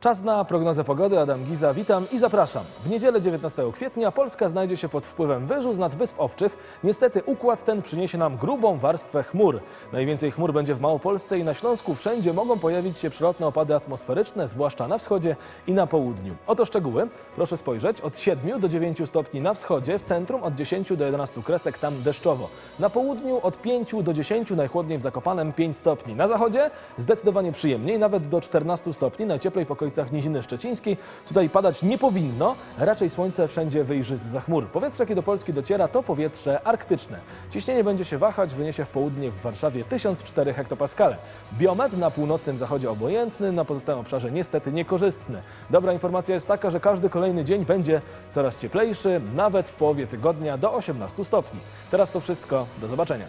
Czas na prognozę pogody. Adam Giza, witam i zapraszam. W niedzielę 19 kwietnia Polska znajdzie się pod wpływem wyżu z nad Wysp Owczych. Niestety układ ten przyniesie nam grubą warstwę chmur. Najwięcej chmur będzie w Małopolsce i na Śląsku. Wszędzie mogą pojawić się przelotne opady atmosferyczne, zwłaszcza na wschodzie i na południu. Oto szczegóły. Proszę spojrzeć. Od 7 do 9 stopni na wschodzie, w centrum od 10 do 11 kresek, tam deszczowo. Na południu od 5 do 10, najchłodniej w Zakopanem 5 stopni. Na zachodzie zdecydowanie przyjemniej, nawet do 14 stopni, najcieplej w okolicach Niziny Szczecińskiej. Tutaj padać nie powinno, raczej słońce wszędzie wyjrzy z chmur. Powietrze, jakie do Polski dociera, to powietrze arktyczne. Ciśnienie będzie się wahać, wyniesie w południe w Warszawie 1004 hektopaskale. Biometr na północnym zachodzie obojętny, na pozostałym obszarze niestety niekorzystny. Dobra informacja jest taka, że każdy kolejny dzień będzie coraz cieplejszy, nawet w połowie tygodnia do 18 stopni. Teraz to wszystko, do zobaczenia.